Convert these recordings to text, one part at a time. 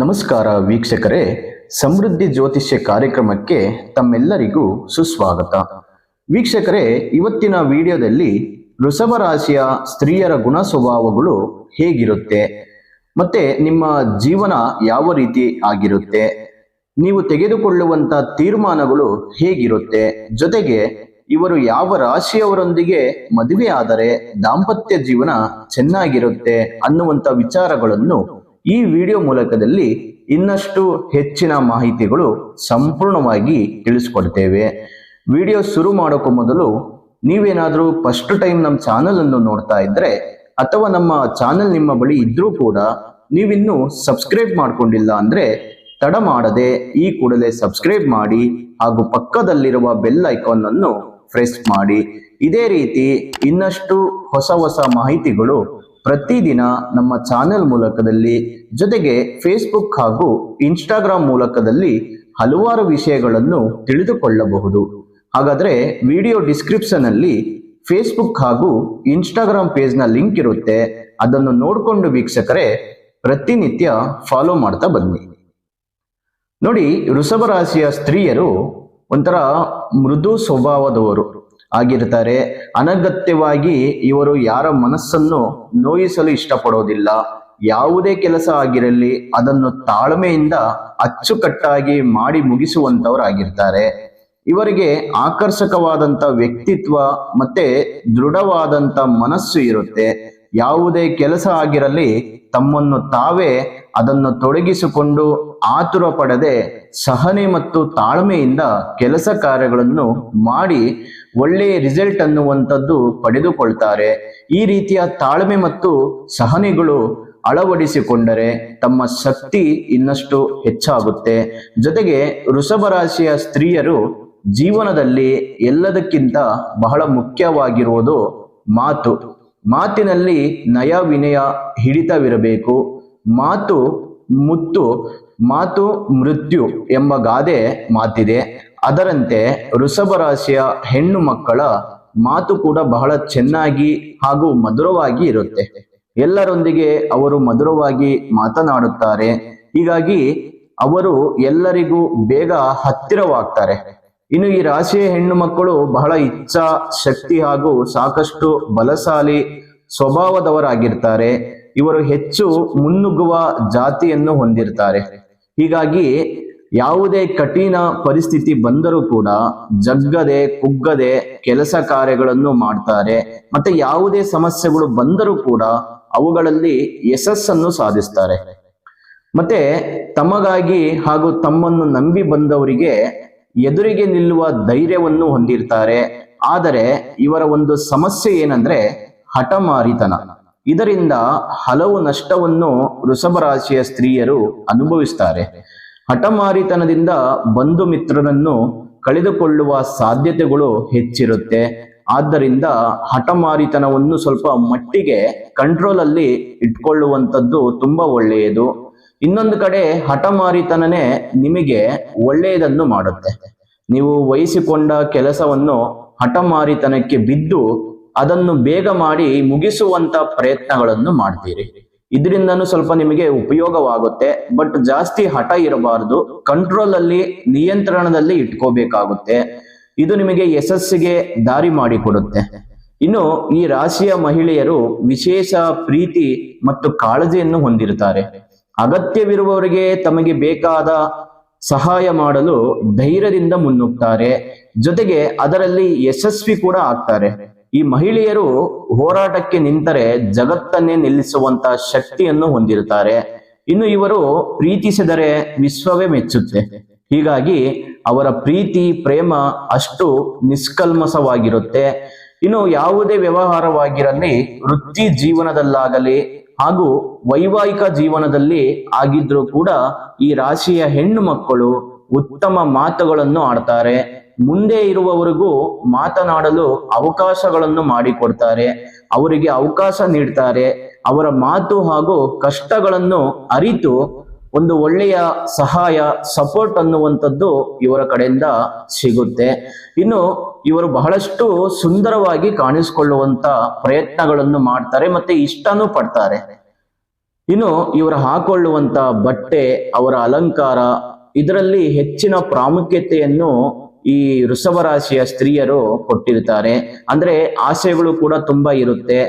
ನಮಸ್ಕಾರ ವೀಕ್ಷಕರೇ, ಸಮೃದ್ಧಿ ಜ್ಯೋತಿಷ್ಯ ಕಾರ್ಯಕ್ರಮಕ್ಕೆ ತಮ್ಮೆಲ್ಲರಿಗೂ ಸುಸ್ವಾಗತ. ವೀಕ್ಷಕರೇ, ಇವತ್ತಿನ ವಿಡಿಯೋದಲ್ಲಿ ವೃಷಭ ರಾಶಿಯ ಸ್ತ್ರೀಯರ ಗುಣ ಸ್ವಭಾವಗಳು ಹೇಗಿರುತ್ತೆ? ಮತ್ತೆ ನಿಮ್ಮ ಜೀವನ ಯಾವ ರೀತಿ ಆಗಿರುತ್ತೆ? ನೀವು ತೆಗೆದುಕೊಳ್ಳುವಂತ ತೀರ್ಮಾನಗಳು ಹೇಗಿರುತ್ತೆ? ಜೊತೆಗೆ ಇವರು ಯಾವ ರಾಶಿಯವರೊಂದಿಗೆ ಮದುವೆ ಆದರೆ ದಾಂಪತ್ಯ ಜೀವನ ಚೆನ್ನಾಗಿರುತ್ತೆ ಅನ್ನುವಂತ ವಿಚಾರಗಳನ್ನು ಈ ವಿಡಿಯೋ ಮೂಲಕದಲ್ಲಿ ಇನ್ನಷ್ಟು ಹೆಚ್ಚಿನ ಮಾಹಿತಿಗಳು ಸಂಪೂರ್ಣವಾಗಿ ತಿಳಿಸ್ಕೊಡ್ತೇವೆ. ವಿಡಿಯೋ ಶುರು ಮಾಡೋಕ್ಕೂ ಮೊದಲು ನೀವೇನಾದರೂ ಫಸ್ಟ್ ಟೈಮ್ ನಮ್ಮ ಚಾನಲ್ ಅನ್ನು ನೋಡ್ತಾ ಇದ್ರೆ ಅಥವಾ ನಮ್ಮ ಚಾನಲ್ ನಿಮ್ಮ ಬಳಿ ಇದ್ರೂ ಕೂಡ ನೀವಿನ್ನೂ ಸಬ್ಸ್ಕ್ರೈಬ್ ಮಾಡ್ಕೊಂಡಿಲ್ಲ ಅಂದ್ರೆ ತಡ ಮಾಡದೆ ಈ ಕೂಡಲೇ ಸಬ್ಸ್ಕ್ರೈಬ್ ಮಾಡಿ ಹಾಗೂ ಪಕ್ಕದಲ್ಲಿರುವ ಬೆಲ್ ಐಕಾನ್ ಅನ್ನು ಪ್ರೆಸ್ ಮಾಡಿ. ಇದೇ ರೀತಿ ಇನ್ನಷ್ಟು ಹೊಸ ಹೊಸ ಮಾಹಿತಿಗಳು ಪ್ರತಿದಿನ ನಮ್ಮ ಚಾನೆಲ್ ಮೂಲಕದಲ್ಲಿ ಜೊತೆಗೆ ಫೇಸ್ಬುಕ್ ಹಾಗೂ ಇನ್ಸ್ಟಾಗ್ರಾಮ್ ಮೂಲಕದಲ್ಲಿ ಹಲವಾರು ವಿಷಯಗಳನ್ನು ತಿಳಿದುಕೊಳ್ಳಬಹುದು. ಹಾಗಾದರೆ ವಿಡಿಯೋ ಡಿಸ್ಕ್ರಿಪ್ಷನ್ ಅಲ್ಲಿ ಫೇಸ್ಬುಕ್ ಹಾಗೂ ಇನ್ಸ್ಟಾಗ್ರಾಮ್ ಪೇಜ್ನ ಲಿಂಕ್ ಇರುತ್ತೆ. ಅದನ್ನು ನೋಡಿಕೊಂಡು ವೀಕ್ಷಕರೇ ಪ್ರತಿನಿತ್ಯ ಫಾಲೋ ಮಾಡ್ತಾ ಬನ್ನಿ. ನೋಡಿ ವೃಷಭ ರಾಶಿಯ ಸ್ತ್ರೀಯರು ಒಂಥರ ಮೃದು ಸ್ವಭಾವದವರು. ಆಗಿರ್ತಾರೆ ಅನಗತ್ಯವಾಗಿ ಇವರು ಯಾರ ಮನಸ್ಸನ್ನು ನೋಯಿಸಲು ಇಷ್ಟಪಡೋದಿಲ್ಲ. ಯಾವುದೇ ಕೆಲಸ ಆಗಿರಲಿ, ಅದನ್ನು ತಾಳ್ಮೆಯಿಂದ ಅಚ್ಚುಕಟ್ಟಾಗಿ ಮಾಡಿ ಮುಗಿಸುವಂತವರಾಗಿರ್ತಾರೆ. ಇವರಿಗೆ ಆಕರ್ಷಕವಾದಂತ ವ್ಯಕ್ತಿತ್ವ ಮತ್ತೆ ದೃಢವಾದಂತ ಮನಸ್ಸು ಇರುತ್ತೆ. ಯಾವುದೇ ಕೆಲಸ ಆಗಿರಲಿ, ತಮ್ಮನ್ನು ತಾವೇ ಅದನ್ನು ತೊಡಗಿಸಿಕೊಂಡು ಆತುರ ಪಡದೆ ಸಹನೆ ಮತ್ತು ತಾಳ್ಮೆಯಿಂದ ಕೆಲಸ ಕಾರ್ಯಗಳನ್ನು ಮಾಡಿ ಒಳ್ಳೆಯ ರಿಸಲ್ಟ್ ಅನ್ನುವಂಥದ್ದು ಪಡೆದುಕೊಳ್ತಾರೆ. ಈ ರೀತಿಯ ತಾಳ್ಮೆ ಮತ್ತು ಸಹನೆಗಳು ಅಳವಡಿಸಿಕೊಂಡರೆ ತಮ್ಮ ಶಕ್ತಿ ಇನ್ನಷ್ಟು ಹೆಚ್ಚಾಗುತ್ತೆ. ಜೊತೆಗೆ ವೃಷಭ ರಾಶಿಯ ಸ್ತ್ರೀಯರು ಜೀವನದಲ್ಲಿ ಎಲ್ಲದಕ್ಕಿಂತ ಬಹಳ ಮುಖ್ಯವಾಗಿರುವುದು ಮಾತು. ಮಾತಿನಲ್ಲಿ ನಯ ವಿನಯ ಹಿಡಿತವಿರಬೇಕು. ಮಾತು ಮುತ್ತು ಮಾತು ಮೃತ್ಯು ಎಂಬ ಗಾದೆ ಮಾತಿದೆ. ಅದರಂತೆ ವೃಷಭ ರಾಶಿಯ ಹೆಣ್ಣು ಮಕ್ಕಳ ಮಾತು ಕೂಡ ಬಹಳ ಚೆನ್ನಾಗಿ ಹಾಗೂ ಮಧುರವಾಗಿ ಇರುತ್ತೆ. ಎಲ್ಲರೊಂದಿಗೆ ಅವರು ಮಧುರವಾಗಿ ಮಾತನಾಡುತ್ತಾರೆ. ಹೀಗಾಗಿ ಅವರು ಎಲ್ಲರಿಗೂ ಬೇಗ ಹತ್ತಿರವಾಗ್ತಾರೆ. ಇನ್ನು ಈ ರಾಶಿಯ ಹೆಣ್ಣು ಮಕ್ಕಳು ಬಹಳ ಇಚ್ಛಾ, ಶಕ್ತಿ ಹಾಗೂ ಸಾಕಷ್ಟು ಬಲಶಾಲಿ ಸ್ವಭಾವದವರಾಗಿರ್ತಾರೆ. ಇವರು ಹೆಚ್ಚು ಮುನ್ನುಗ್ಗುವ ಜಾತಿಯನ್ನು ಹೊಂದಿರ್ತಾರೆ. ಹೀಗಾಗಿ ಯಾವುದೇ ಕಠಿಣ ಪರಿಸ್ಥಿತಿ ಬಂದರೂ ಕೂಡ ಜಗ್ಗದೆ, ಕುಗ್ಗದೆ ಕೆಲಸ ಕಾರ್ಯಗಳನ್ನು ಮಾಡ್ತಾರೆ. ಮತ್ತೆ ಯಾವುದೇ ಸಮಸ್ಯೆಗಳು ಬಂದರೂ ಕೂಡ ಅವುಗಳಲ್ಲಿ ಯಶಸ್ಸನ್ನು ಸಾಧಿಸ್ತಾರೆ. ಮತ್ತೆ ತಮಗಾಗಿ ಹಾಗೂ ತಮ್ಮನ್ನು ನಂಬಿ ಬಂದವರಿಗೆ ಎದುರಿಗೆ ನಿಲ್ಲುವ ಧೈರ್ಯವನ್ನು ಹೊಂದಿರ್ತಾರೆ. ಆದರೆ ಇವರ ಒಂದು ಸಮಸ್ಯೆ ಏನಂದ್ರೆ ಹಠಮಾರಿತನ. ಇದರಿಂದ ಹಲವು ನಷ್ಟವನ್ನು ವೃಷಭ ಸ್ತ್ರೀಯರು ಅನುಭವಿಸ್ತಾರೆ. ಹಠಮಾರಿತನದಿಂದ ಬಂಧು ಮಿತ್ರರನ್ನು ಕಳೆದುಕೊಳ್ಳುವ ಸಾಧ್ಯತೆಗಳು ಹೆಚ್ಚಿರುತ್ತೆ. ಆದ್ದರಿಂದ ಹಠಮಾರಿತನವನ್ನು ಸ್ವಲ್ಪ ಮಟ್ಟಿಗೆ ಕಂಟ್ರೋಲ್ ಅಲ್ಲಿ ಇಟ್ಕೊಳ್ಳುವಂಥದ್ದು ತುಂಬಾ ಒಳ್ಳೆಯದು. ಇನ್ನೊಂದು ಕಡೆ ಹಠಮಾರಿತನನೇ ನಿಮಗೆ ಒಳ್ಳೆಯದನ್ನು ಮಾಡುತ್ತೆ. ನೀವು ವಹಿಸಿಕೊಂಡ ಕೆಲಸವನ್ನು ಹಠಮಾರಿತನಕ್ಕೆ ಬಿದ್ದು ಅದನ್ನು ಬೇಗ ಮಾಡಿ ಮುಗಿಸುವಂತ ಪ್ರಯತ್ನಗಳನ್ನು ಮಾಡ್ತೀರಿ. ಇದರಿಂದನೂ ಸ್ವಲ್ಪ ನಿಮಗೆ ಉಪಯೋಗವಾಗುತ್ತೆ, ಬಟ್ ಜಾಸ್ತಿ ಹಠ ಇರಬಾರದು. ಕಂಟ್ರೋಲ್ ಅಲ್ಲಿ, ನಿಯಂತ್ರಣದಲ್ಲಿ ಇಟ್ಕೋಬೇಕಾಗುತ್ತೆ. ಇದು ನಿಮಗೆ ಯಶಸ್ಸಿಗೆ ದಾರಿ ಮಾಡಿಕೊಡುತ್ತೆ. ಇನ್ನು ಈ ರಾಶಿಯ ಮಹಿಳೆಯರು ವಿಶೇಷ ಪ್ರೀತಿ ಮತ್ತು ಕಾಳಜಿಯನ್ನು ಹೊಂದಿರುತ್ತಾರೆ. ಅಗತ್ಯವಿರುವವರಿಗೆ ತಮಗೆ ಬೇಕಾದ ಸಹಾಯ ಮಾಡಲು ಧೈರ್ಯದಿಂದ ಮುನ್ನುಗ್ತಾರೆ. ಜೊತೆಗೆ ಅದರಲ್ಲಿ ಯಶಸ್ವಿ ಕೂಡ ಆಗ್ತಾರೆ. ಈ ಮಹಿಳೆಯರು ಹೋರಾಟಕ್ಕೆ ನಿಂತರೆ ಜಗತ್ತನ್ನೇ ನಿಲ್ಲಿಸುವಂತ ಶಕ್ತಿಯನ್ನು ಹೊಂದಿರುತ್ತಾರೆ. ಇನ್ನು ಇವರು ಪ್ರೀತಿಸಿದರೆ ವಿಶ್ವವೇ ಮೆಚ್ಚುತ್ತೆ. ಹೀಗಾಗಿ ಅವರ ಪ್ರೀತಿ, ಪ್ರೇಮ ಅಷ್ಟು ನಿಷ್ಕಲ್ಮಸವಾಗಿರುತ್ತೆ ಇನ್ನು ಯಾವುದೇ ವ್ಯವಹಾರವಾಗಿರಲಿ, ವೃತ್ತಿ ಜೀವನದಲ್ಲಾಗಲಿ ಹಾಗೂ ವೈವಾಹಿಕ ಜೀವನದಲ್ಲಿ ಆಗಿದ್ರೂ ಕೂಡ ಈ ರಾಶಿಯ ಹೆಣ್ಣು ಮಕ್ಕಳು ಉತ್ತಮ ಮಾತುಗಳನ್ನು ಆಡ್ತಾರೆ. ಮುಂದೆ ಇರುವವರಿಗೂ ಮಾತನಾಡಲು ಅವಕಾಶಗಳನ್ನು ಮಾಡಿಕೊಡ್ತಾರೆ. ಅವರಿಗೆ ಅವಕಾಶ ನೀಡ್ತಾರೆ. ಅವರ ಮಾತು ಹಾಗೂ ಕಷ್ಟಗಳನ್ನು ಅರಿತು ಒಂದು ಒಳ್ಳೆಯ ಸಹಾಯ ಸಪೋರ್ಟ್ ಅನ್ನುವಂಥದ್ದು ಇವರ ಕಡೆಯಿಂದ ಸಿಗುತ್ತೆ. ಇನ್ನು ಇವರು ಬಹಳಷ್ಟು ಸುಂದರವಾಗಿ ಕಾಣಿಸಿಕೊಳ್ಳುವಂತ ಪ್ರಯತ್ನಗಳನ್ನು ಮಾಡ್ತಾರೆ ಮತ್ತೆ ಇಷ್ಟನೂ ಪಡ್ತಾರೆ. ಇನ್ನು ಇವರು ಹಾಕೊಳ್ಳುವಂತ ಬಟ್ಟೆ, ಅವರ ಅಲಂಕಾರ, ಇದರಲ್ಲಿ ಹೆಚ್ಚಿನ ಪ್ರಾಮುಖ್ಯತೆಯನ್ನು ಈ ವೃಷಭ ರಾಶಿಯ ಸ್ತ್ರೀಯರು ಕೊಟ್ಟಿರ್ತಾರೆ. ಅಂದ್ರೆ ಆಸೆಗಳು ಕೂಡ ತುಂಬಾ ಇರುತ್ತೆ.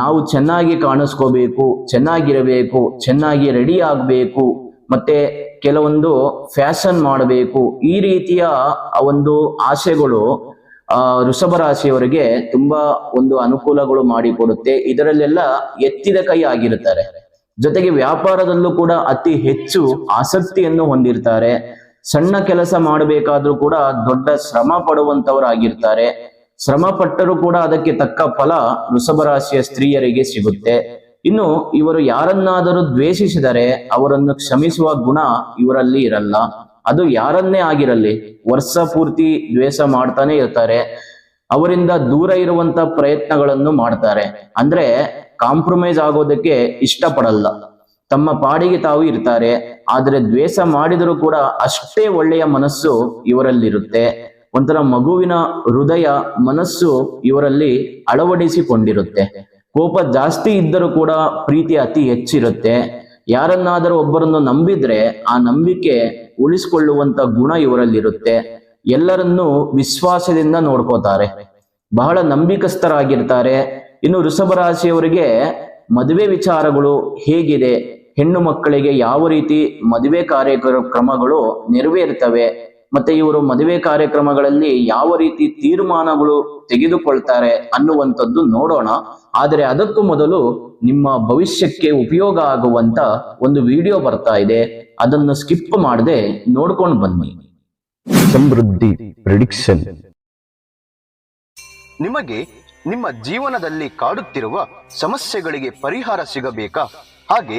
ನಾವು ಚೆನ್ನಾಗಿ ಕಾಣಿಸ್ಕೋಬೇಕು, ಚೆನ್ನಾಗಿರಬೇಕು, ಚೆನ್ನಾಗಿ ರೆಡಿ ಆಗಬೇಕು, ಮತ್ತೆ ಕೆಲವೊಂದು ಫ್ಯಾಷನ್ ಮಾಡಬೇಕು, ಈ ರೀತಿಯ ಒಂದು ಆಸೆಗಳು, ಆ ವೃಷಭ ರಾಶಿಯವರಿಗೆ ತುಂಬಾ ಒಂದು ಅನುಕೂಲಗಳು ಮಾಡಿಕೊಡುತ್ತೆ. ಇದರಲ್ಲೆಲ್ಲ ಎತ್ತಿದ ಕೈ ಆಗಿರುತ್ತಾರೆ. ಜೊತೆಗೆ ವ್ಯಾಪಾರದಲ್ಲೂ ಕೂಡ ಅತಿ ಹೆಚ್ಚು ಆಸಕ್ತಿಯನ್ನು ಹೊಂದಿರ್ತಾರೆ. ಸಣ್ಣ ಕೆಲಸ ಮಾಡಬೇಕಾದ್ರೂ ಕೂಡ ದೊಡ್ಡ ಶ್ರಮ ಪಡುವಂತವರಾಗಿರ್ತಾರೆ ಶ್ರಮ ಪಟ್ಟರೂ ಕೂಡ ಅದಕ್ಕೆ ತಕ್ಕ ಫಲ ವೃಷಭ ರಾಶಿಯ ಸ್ತ್ರೀಯರಿಗೆ ಸಿಗುತ್ತೆ. ಇನ್ನು ಇವರು ಯಾರನ್ನಾದರೂ ದ್ವೇಷಿಸಿದರೆ ಅವರನ್ನು ಕ್ಷಮಿಸುವ ಗುಣ ಇವರಲ್ಲಿ ಇರಲ್ಲ. ಅದು ಯಾರನ್ನೇ ಆಗಿರಲಿ ವರ್ಷ ಪೂರ್ತಿ ದ್ವೇಷ ಮಾಡ್ತಾನೆ ಇರ್ತಾರೆ. ಅವರಿಂದ ದೂರ ಇರುವಂತ ಪ್ರಯತ್ನಗಳನ್ನು ಮಾಡ್ತಾರೆ. ಅಂದ್ರೆ ಕಾಂಪ್ರಮೈಸ್ ಆಗೋದಕ್ಕೆ ಇಷ್ಟಪಡಲ್ಲ. ತಮ್ಮ ಪಾಡಿಗೆ ತಾವು ಇರ್ತಾರೆ. ಆದ್ರೆ ದ್ವೇಷ ಮಾಡಿದರೂ ಕೂಡ ಅಷ್ಟೇ ಒಳ್ಳೆಯ ಮನಸ್ಸು ಇವರಲ್ಲಿರುತ್ತೆ. ಒಂಥರ ಮಗುವಿನ ಹೃದಯ ಮನಸ್ಸು ಇವರಲ್ಲಿ ಅಳವಡಿಸಿಕೊಂಡಿರುತ್ತೆ. ಕೋಪ ಜಾಸ್ತಿ ಇದ್ದರೂ ಕೂಡ ಪ್ರೀತಿ ಅತಿ ಹೆಚ್ಚಿರುತ್ತೆ. ಯಾರನ್ನಾದರೂ ಒಬ್ಬರನ್ನು ನಂಬಿದ್ರೆ ಆ ನಂಬಿಕೆ ಉಳಿಸಿಕೊಳ್ಳುವಂತ ಗುಣ ಇವರಲ್ಲಿರುತ್ತೆ. ಎಲ್ಲರನ್ನೂ ವಿಶ್ವಾಸದಿಂದ ನೋಡ್ಕೋತಾರೆ. ಬಹಳ ನಂಬಿಕಸ್ಥರಾಗಿರ್ತಾರೆ. ಇನ್ನು ವೃಷಭ ರಾಶಿಯವರಿಗೆ ಮದುವೆ ವಿಚಾರಗಳು ಹೇಗಿದೆ? ಹೆಣ್ಣು ಮಕ್ಕಳಿಗೆ ಯಾವ ರೀತಿ ಮದುವೆ ಕಾರ್ಯಕ್ರಮಗಳು ನೆರವೇರ್ತವೆ, ಮತ್ತೆ ಇವರು ಮದುವೆ ಕಾರ್ಯಕ್ರಮಗಳಲ್ಲಿ ಯಾವ ರೀತಿ ತೀರ್ಮಾನಗಳು ತೆಗೆದುಕೊಳ್ತಾರೆ ಅನ್ನುವಂಥದ್ದು ನೋಡೋಣ. ಆದರೆ ಅದಕ್ಕೂ ಮೊದಲು ನಿಮ್ಮ ಭವಿಷ್ಯಕ್ಕೆ ಉಪಯೋಗ ಆಗುವಂತ ಒಂದು ವಿಡಿಯೋ ಬರ್ತಾ ಇದೆ. ಅದನ್ನು ಸ್ಕಿಪ್ ಮಾಡದೆ ನೋಡ್ಕೊಂಡು ಬನ್ನಿ. ಸಮೃದ್ಧಿ ಪ್ರಿಡಿಕ್ಷನ್. ನಿಮಗೆ ನಿಮ್ಮ ಜೀವನದಲ್ಲಿ ಕಾಡುತ್ತಿರುವ ಸಮಸ್ಯೆಗಳಿಗೆ ಪರಿಹಾರ ಸಿಗಬೇಕಾ? ಹಾಗೆ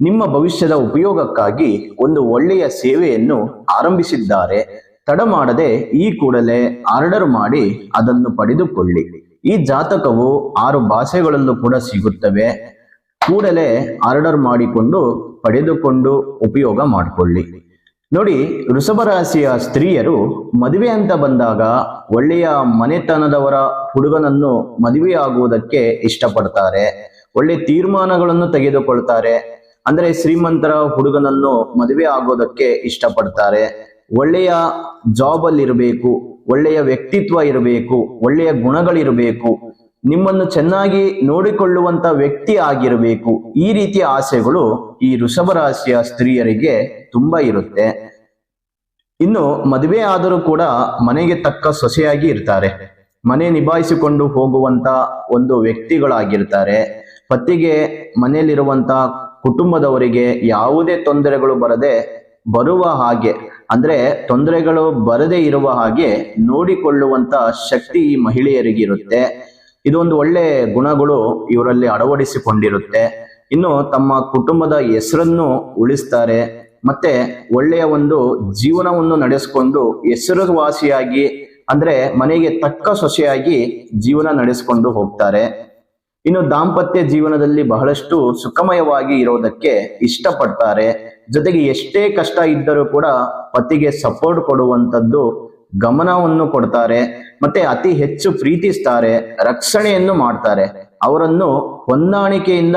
ನಿಮ್ಮ ಭವಿಷ್ಯದ ಉಪಯೋಗಕ್ಕಾಗಿ ಒಂದು ಒಳ್ಳೆಯ ಸೇವೆಯನ್ನು ಆರಂಭಿಸಿದ್ದಾರೆ. ತಡ ಮಾಡದೆ ಈ ಕೂಡಲೇ ಆರ್ಡರ್ ಮಾಡಿ ಅದನ್ನು ಪಡೆದುಕೊಳ್ಳಿ. ಈ ಜಾತಕವು ಆರು ಭಾಷೆಗಳಲ್ಲೂ ಕೂಡ ಸಿಗುತ್ತವೆ. ಕೂಡಲೇ ಆರ್ಡರ್ ಮಾಡಿಕೊಂಡು ಪಡೆದುಕೊಂಡು ಉಪಯೋಗ ಮಾಡಿಕೊಳ್ಳಿ. ನೋಡಿ ವೃಷಭ ರಾಶಿಯ ಸ್ತ್ರೀಯರು ಮದುವೆ ಅಂತ ಬಂದಾಗ ಒಳ್ಳೆಯ ಮನೆತನದವರ ಹುಡುಗನನ್ನು ಮದುವೆಯಾಗುವುದಕ್ಕೆ ಇಷ್ಟಪಡ್ತಾರೆ. ಒಳ್ಳೆ ತೀರ್ಮಾನಗಳನ್ನು ತೆಗೆದುಕೊಳ್ತಾರೆ. ಅಂದ್ರೆ ಶ್ರೀಮಂತರ ಹುಡುಗನನ್ನು ಮದುವೆ ಆಗೋದಕ್ಕೆ ಇಷ್ಟಪಡ್ತಾರೆ. ಒಳ್ಳೆಯ ಜಾಬ್ ಅಲ್ಲಿ ಇರಬೇಕು ಒಳ್ಳೆಯ ವ್ಯಕ್ತಿತ್ವ ಇರಬೇಕು, ಒಳ್ಳೆಯ ಗುಣಗಳಿರಬೇಕು, ನಿಮ್ಮನ್ನು ಚೆನ್ನಾಗಿ ನೋಡಿಕೊಳ್ಳುವಂತ ವ್ಯಕ್ತಿ ಆಗಿರಬೇಕು. ಈ ರೀತಿಯ ಆಸೆಗಳು ಈ ವೃಷಭ ರಾಶಿಯ ಸ್ತ್ರೀಯರಿಗೆ ತುಂಬಾ ಇರುತ್ತೆ. ಇನ್ನು ಮದುವೆ ಆದರೂ ಕೂಡ ಮನೆಗೆ ತಕ್ಕ ಸೊಸೆಯಾಗಿ ಇರ್ತಾರೆ. ಮನೆ ನಿಭಾಯಿಸಿಕೊಂಡು ಹೋಗುವಂತ ಒಂದು ವ್ಯಕ್ತಿಗಳಾಗಿರ್ತಾರೆ. ಪತಿಗೆ ಮನೆಯಲ್ಲಿರುವಂತ ಕುಟುಂಬದವರಿಗೆ ಯಾವುದೇ ತೊಂದರೆಗಳು ಬರದೆ ಬರುವ ಹಾಗೆ, ಅಂದ್ರೆ ತೊಂದರೆಗಳು ಬರದೇ ಇರುವ ಹಾಗೆ ನೋಡಿಕೊಳ್ಳುವಂತ ಶಕ್ತಿ ಈ ಮಹಿಳೆಯರಿಗೆ ಇರುತ್ತೆ. ಇದೊಂದು ಒಳ್ಳೆ ಗುಣಗಳು ಇವರಲ್ಲಿ ಅಳವಡಿಸಿಕೊಂಡಿರುತ್ತೆ. ಇನ್ನು ತಮ್ಮ ಕುಟುಂಬದ ಹೆಸರನ್ನು ಉಳಿಸ್ತಾರೆ, ಮತ್ತೆ ಒಳ್ಳೆಯ ಒಂದು ಜೀವನವನ್ನು ನಡೆಸಿಕೊಂಡು ಹೆಸರುವಾಸಿಯಾಗಿ, ಅಂದ್ರೆ ಮನೆಗೆ ತಕ್ಕ ಸೊಸೆಯಾಗಿ ಜೀವನ ನಡೆಸಿಕೊಂಡು ಹೋಗ್ತಾರೆ. ಇನ್ನು ದಾಂಪತ್ಯ ಜೀವನದಲ್ಲಿ ಬಹಳಷ್ಟು ಸುಖಮಯವಾಗಿ ಇರೋದಕ್ಕೆ ಇಷ್ಟಪಡ್ತಾರೆ. ಜೊತೆಗೆ ಎಷ್ಟೇ ಕಷ್ಟ ಇದ್ದರೂ ಕೂಡ ಪತಿಗೆ ಸಪೋರ್ಟ್ ಕೊಡುವಂತದ್ದು ಗಮನವನ್ನು ಕೊಡ್ತಾರೆ. ಮತ್ತೆ ಅತಿ ಹೆಚ್ಚು ಪ್ರೀತಿಸ್ತಾರೆ, ರಕ್ಷಣೆಯನ್ನು ಮಾಡ್ತಾರೆ. ಅವರನ್ನು ಹೊಂದಾಣಿಕೆಯಿಂದ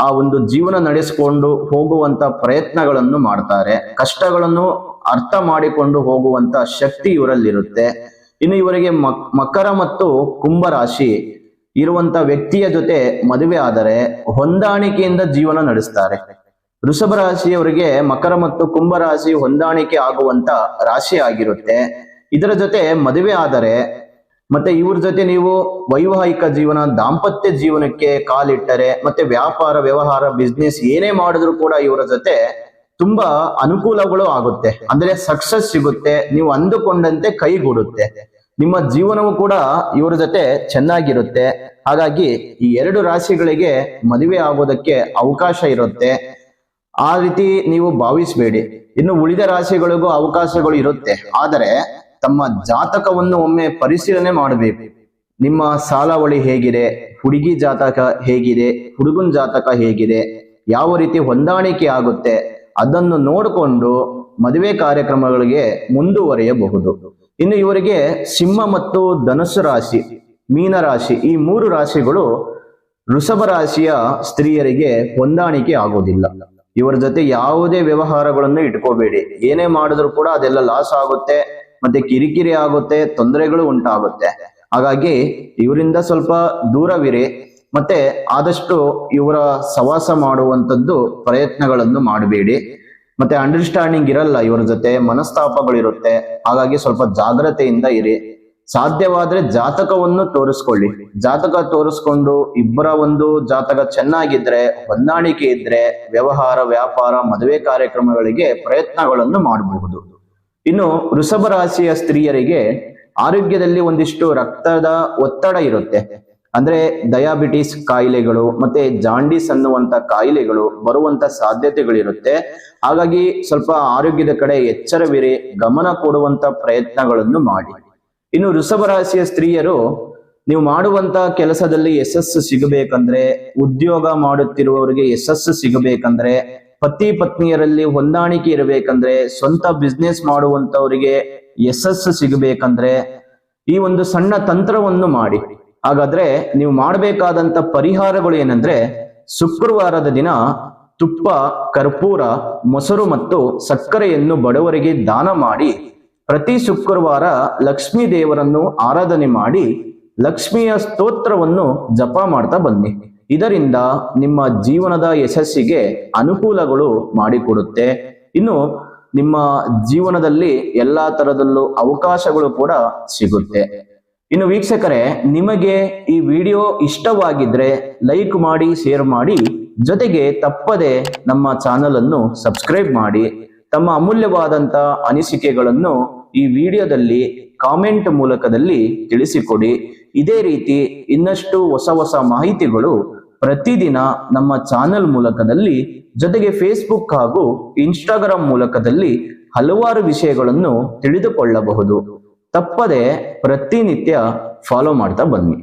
ಆ ಒಂದು ಜೀವನ ನಡೆಸಿಕೊಂಡು ಹೋಗುವಂತ ಪ್ರಯತ್ನಗಳನ್ನು ಮಾಡ್ತಾರೆ. ಕಷ್ಟಗಳನ್ನು ಅರ್ಥ ಮಾಡಿಕೊಂಡು ಹೋಗುವಂತ ಶಕ್ತಿ ಇವರಲ್ಲಿರುತ್ತೆ. ಇನ್ನು ಇವರಿಗೆ ಮಕ್- ಮಕರ ಮತ್ತು ಕುಂಭ ರಾಶಿ ಇರುವಂತ ವ್ಯಕ್ತಿಯ ಜೊತೆ ಮದುವೆ ಆದರೆ ಹೊಂದಾಣಿಕೆಯಿಂದ ಜೀವನ ನಡೆಸ್ತಾರೆ. ವೃಷಭ ರಾಶಿಯವರಿಗೆ ಮಕರ ಮತ್ತು ಕುಂಭ ರಾಶಿ ಹೊಂದಾಣಿಕೆ ಆಗುವಂತ ರಾಶಿ ಆಗಿರುತ್ತೆ. ಇದರ ಜೊತೆ ಮದುವೆ ಆದರೆ ಮತ್ತೆ ಇವ್ರ ಜೊತೆ ನೀವು ವೈವಾಹಿಕ ಜೀವನ, ದಾಂಪತ್ಯ ಜೀವನಕ್ಕೆ ಕಾಲಿಟ್ಟರೆ ಮತ್ತೆ ವ್ಯಾಪಾರ, ವ್ಯವಹಾರ ಬಿಸ್ನೆಸ್ ಏನೇ ಮಾಡಿದ್ರು ಕೂಡ ಇವರ ಜೊತೆ ತುಂಬಾ ಅನುಕೂಲಗಳು ಆಗುತ್ತೆ. ಅಂದ್ರೆ ಸಕ್ಸಸ್ ಸಿಗುತ್ತೆ. ನೀವು ಅಂದುಕೊಂಡಂತೆ ಕೈಗೂಡುತ್ತೆ. ನಿಮ್ಮ ಜೀವನವು ಕೂಡ ಇವರ ಜೊತೆ ಚೆನ್ನಾಗಿರುತ್ತೆ. ಹಾಗಾಗಿ ಈ ಎರಡು ರಾಶಿಗಳಿಗೆ ಮದುವೆ ಆಗೋದಕ್ಕೆ ಅವಕಾಶ ಇರುತ್ತೆ. ಆ ರೀತಿ ನೀವು ಭಾವಿಸಬೇಡಿ. ಇನ್ನು ಉಳಿದ ರಾಶಿಗಳಿಗೂ ಅವಕಾಶಗಳು ಇರುತ್ತೆ. ಆದರೆ ತಮ್ಮ ಜಾತಕವನ್ನು ಒಮ್ಮೆ ಪರಿಶೀಲನೆ ಮಾಡಬೇಕು. ನಿಮ್ಮ ಸಾಲಾವಳಿ ಹೇಗಿದೆ? ಹುಡುಗಿ ಜಾತಕ ಹೇಗಿದೆ? ಹುಡುಗನ ಜಾತಕ ಹೇಗಿದೆ? ಯಾವ ರೀತಿ ಹೊಂದಾಣಿಕೆ ಆಗುತ್ತೆ? ಅದನ್ನು ನೋಡಿಕೊಂಡು ಮದುವೆ ಕಾರ್ಯಕ್ರಮಗಳಿಗೆ ಮುಂದುವರಿಯಬಹುದು. ಇನ್ನು ಇವರಿಗೆ ಸಿಂಹ ಮತ್ತು ಧನುಸ್ಸು ರಾಶಿ, ಮೀನ ರಾಶಿ, ಈ ಮೂರು ರಾಶಿಗಳು ವೃಷಭ ರಾಶಿಯ ಸ್ತ್ರೀಯರಿಗೆ ಹೊಂದಾಣಿಕೆ ಆಗೋದಿಲ್ಲ. ಇವರ ಜೊತೆ ಯಾವುದೇ ವ್ಯವಹಾರಗಳನ್ನು ಇಟ್ಕೋಬೇಡಿ. ಏನೇ ಮಾಡಿದ್ರು ಕೂಡ ಅದೆಲ್ಲ ಲಾಸ್ ಆಗುತ್ತೆ, ಮತ್ತೆ ಕಿರಿಕಿರಿ ಆಗುತ್ತೆ, ತೊಂದರೆಗಳು ಉಂಟಾಗುತ್ತೆ. ಹಾಗಾಗಿ ಇವರಿಂದ ಸ್ವಲ್ಪ ದೂರವಿರಿ, ಮತ್ತೆ ಆದಷ್ಟು ಇವರ ಸವಾಸ ಮಾಡುವಂತದ್ದು ಪ್ರಯತ್ನಗಳನ್ನು ಮಾಡಬೇಡಿ. ಮತ್ತೆ ಅಂಡರ್ಸ್ಟ್ಯಾಂಡಿಂಗ್ ಇರಲ್ಲ, ಇವರ ಜೊತೆ ಮನಸ್ತಾಪಗಳಿರುತ್ತೆ. ಹಾಗಾಗಿ ಸ್ವಲ್ಪ ಜಾಗ್ರತೆಯಿಂದ ಇರಿ. ಸಾಧ್ಯವಾದ್ರೆ ಜಾತಕವನ್ನು ತೋರಿಸ್ಕೊಳ್ಳಿ. ಜಾತಕ ತೋರಿಸ್ಕೊಂಡು ಇಬ್ಬರ ಒಂದು ಜಾತಕ ಚೆನ್ನಾಗಿದ್ರೆ, ಹೊಂದಾಣಿಕೆ ಇದ್ರೆ, ವ್ಯವಹಾರ, ವ್ಯಾಪಾರ, ಮದುವೆ ಕಾರ್ಯಕ್ರಮಗಳಿಗೆ ಪ್ರಯತ್ನಗಳನ್ನು ಮಾಡಬಹುದು. ಇನ್ನು ವೃಷಭ ರಾಶಿಯ ಸ್ತ್ರೀಯರಿಗೆ ಆರೋಗ್ಯದಲ್ಲಿ ಒಂದಿಷ್ಟು ರಕ್ತದ ಒತ್ತಡ ಇರುತ್ತೆ. ಅಂದ್ರೆ ಡಯಾಬಿಟಿಸ್ ಕಾಯಿಲೆಗಳು ಮತ್ತೆ ಜಾಂಡಿಸ್ ಅನ್ನುವಂತ ಕಾಯಿಲೆಗಳು ಬರುವಂತ ಸಾಧ್ಯತೆಗಳಿರುತ್ತೆ. ಹಾಗಾಗಿ ಸ್ವಲ್ಪ ಆರೋಗ್ಯದ ಕಡೆ ಎಚ್ಚರವಿರಿ, ಗಮನ ಕೊಡುವಂತ ಪ್ರಯತ್ನಗಳನ್ನು ಮಾಡಿ. ಇನ್ನು ವೃಷಭ ರಾಶಿಯ ಸ್ತ್ರೀಯರು, ನೀವು ಮಾಡುವಂತ ಕೆಲಸದಲ್ಲಿ ಯಶಸ್ಸು ಸಿಗಬೇಕಂದ್ರೆ, ಉದ್ಯೋಗ ಮಾಡುತ್ತಿರುವವರಿಗೆ ಯಶಸ್ಸು ಸಿಗಬೇಕಂದ್ರೆ, ಪತಿ ಪತ್ನಿಯರಲ್ಲಿ ಹೊಂದಾಣಿಕೆ ಇರಬೇಕಂದ್ರೆ, ಸ್ವಂತ ಬಿಸ್ನೆಸ್ ಮಾಡುವಂತವರಿಗೆ ಯಶಸ್ಸು ಸಿಗಬೇಕಂದ್ರೆ, ಈ ಒಂದು ಸಣ್ಣ ತಂತ್ರವನ್ನು ಮಾಡಿ. ಹಾಗಾದ್ರೆ ನೀವು ಮಾಡಬೇಕಾದಂತ ಪರಿಹಾರಗಳು ಏನಂದ್ರೆ ಶುಕ್ರವಾರದ ದಿನ ತುಪ್ಪ, ಕರ್ಪೂರ, ಮೊಸರು ಮತ್ತು ಸಕ್ಕರೆಯನ್ನು ಬಡವರಿಗೆ ದಾನ ಮಾಡಿ ಪ್ರತಿ ಶುಕ್ರವಾರ ಲಕ್ಷ್ಮೀ ದೇವರನ್ನು ಆರಾಧನೆ ಮಾಡಿ ಲಕ್ಷ್ಮಿಯ ಸ್ತೋತ್ರವನ್ನು ಜಪ ಮಾಡ್ತಾ ಬನ್ನಿ. ಇದರಿಂದ ನಿಮ್ಮ ಜೀವನದ ಯಶಸ್ಸಿಗೆ ಅನುಕೂಲಗಳು ಮಾಡಿಕೊಡುತ್ತೆ. ಇನ್ನು ನಿಮ್ಮ ಜೀವನದಲ್ಲಿ ಎಲ್ಲಾ ತರದಲ್ಲೂ ಅವಕಾಶಗಳು ಕೂಡ ಸಿಗುತ್ತೆ. ಇನ್ನು ವೀಕ್ಷಕರೇ, ನಿಮಗೆ ಈ ವಿಡಿಯೋ ಇಷ್ಟವಾಗಿದ್ರೆ ಲೈಕ್ ಮಾಡಿ, ಶೇರ್ ಮಾಡಿ, ಜೊತೆಗೆ ತಪ್ಪದೆ ನಮ್ಮ ಚಾನಲ್ ಅನ್ನು ಸಬ್ಸ್ಕ್ರೈಬ್ ಮಾಡಿ. ತಮ್ಮ ಅಮೂಲ್ಯವಾದಂತ ಅನಿಸಿಕೆಗಳನ್ನು ಈ ವಿಡಿಯೋದಲ್ಲಿ ಕಾಮೆಂಟ್ ಮೂಲಕದಲ್ಲಿ ತಿಳಿಸಿಕೊಡಿ. ಇದೇ ರೀತಿ ಇನ್ನಷ್ಟು ಹೊಸ ಹೊಸ ಮಾಹಿತಿಗಳು ಪ್ರತಿದಿನ ನಮ್ಮ ಚಾನೆಲ್ ಮೂಲಕದಲ್ಲಿ, ಜೊತೆಗೆ ಫೇಸ್ಬುಕ್ ಹಾಗೂ ಇನ್ಸ್ಟಾಗ್ರಾಮ್ ಮೂಲಕದಲ್ಲಿ ಹಲವಾರು ವಿಷಯಗಳನ್ನು ತಿಳಿದುಕೊಳ್ಳಬಹುದು. ತಪ್ಪದೆ ಪ್ರತಿನಿತ್ಯ ಫಾಲೋ ಮಾಡ್ತಾ ಬನ್ನಿ.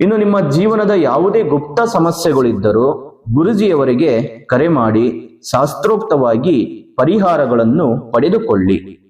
ಇನ್ನು ನಿಮ್ಮ ಜೀವನದ ಯಾವುದೇ ಗುಪ್ತ ಸಮಸ್ಯೆಗಳಿದ್ದರೂ ಗುರುಜಿಯವರಿಗೆ ಕರೆ ಮಾಡಿ ಶಾಸ್ತ್ರೋಕ್ತವಾಗಿ ಪರಿಹಾರಗಳನ್ನು ಪಡೆದುಕೊಳ್ಳಿ.